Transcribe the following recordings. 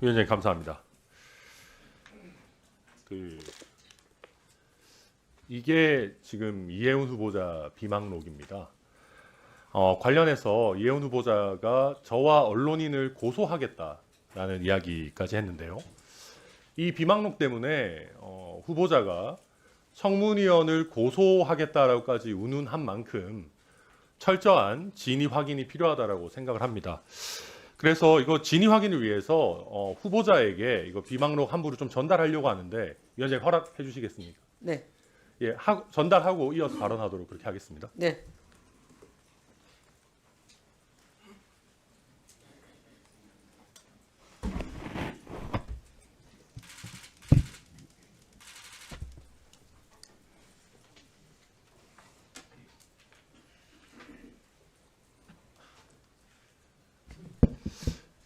위원장님 감사합니다. 그 이게 지금 이해훈 후보자 비망록입니다. 어, 관련해서 이해훈 후보자가 저와 언론인을 고소하겠다라는 이야기까지 했는데요. 이 비망록 때문에 어, 후보자가 청문위원을 고소하겠다라고까지 운운한 만큼 철저한 진위 확인이 필요하다라고 생각을 합니다. 그래서 이거 진위 확인을 위해서 어, 후보자에게 이거 비망록 함부로 좀 전달하려고 하는데 위원장님 허락해 주시겠습니까? 네, 예, 하, 전달하고 이어서 발언하도록 그렇게 하겠습니다. 네.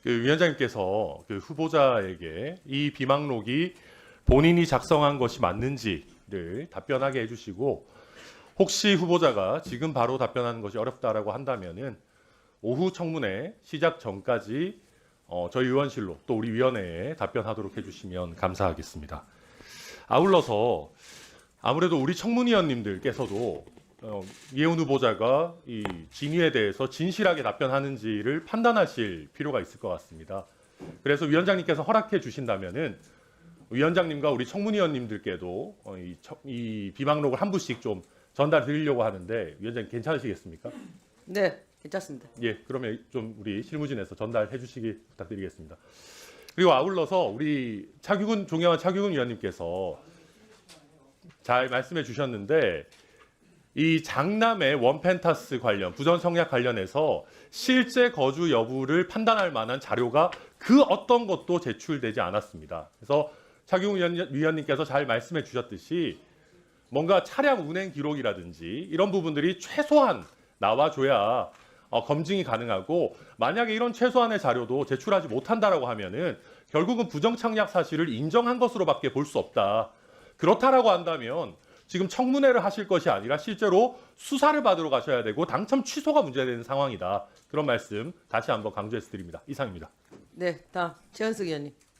그 위원장님께서 그 후보자에게 이 비망록이 본인이 작성한 것이 맞는지를 답변하게 해주시고 혹시 후보자가 지금 바로 답변하는 것이 어렵다라고 한다면은 오후 청문회 시작 전까지 어, 저희 의원실로 또 우리 위원회에 답변하도록 해주시면 감사하겠습니다. 아울러서 아무래도 우리 청문위원님들께서도 어, 이해훈 후보자가 이 진위에 대해서 진실하게 답변하는지를 판단하실 필요가 있을 것 같습니다. 그래서 위원장님께서 허락해 주신다면은 위원장님과 우리 청문위원님들께도 어, 이, 청- 이 비망록을 한 부씩 좀 전달 드리려고 하는데 위원장님 괜찮으시겠습니까? 네, 괜찮습니다. 예, 그러면 좀 우리 실무진에서 전달해 주시기 부탁드리겠습니다. 그리고 아울러서 우리 차규근 종영한 차규근 위원님께서 잘 말씀해 주셨는데 이 장남의 원펜타스 관련 부전 성약 관련해서 실제 거주 여부를 판단할 만한 자료가 그 어떤 것도 제출되지 않았습니다. 그래서 차규근 위원- 위원 님께서 잘 말씀해 주셨듯이 뭔가 차량 운행 기록이라든지 이런 부분들이 최소한 나와줘야 어, 검증이 가능하고 만약에 이런 최소한의 자료도 제출하지 못한다라고 하면은 결국은 부정착약 사실을 인정한 것으로밖에 볼 수 없다. 그렇다라고 한다면 지금 청문회를 하실 것이 아니라 실제로 수사를 받으러 가셔야 되고 당첨 취소가 문제되는 상황이다. 그런 말씀 다시 한번 강조해서 드립니다. 이상입니다. 네, 다음 최현석 의원님.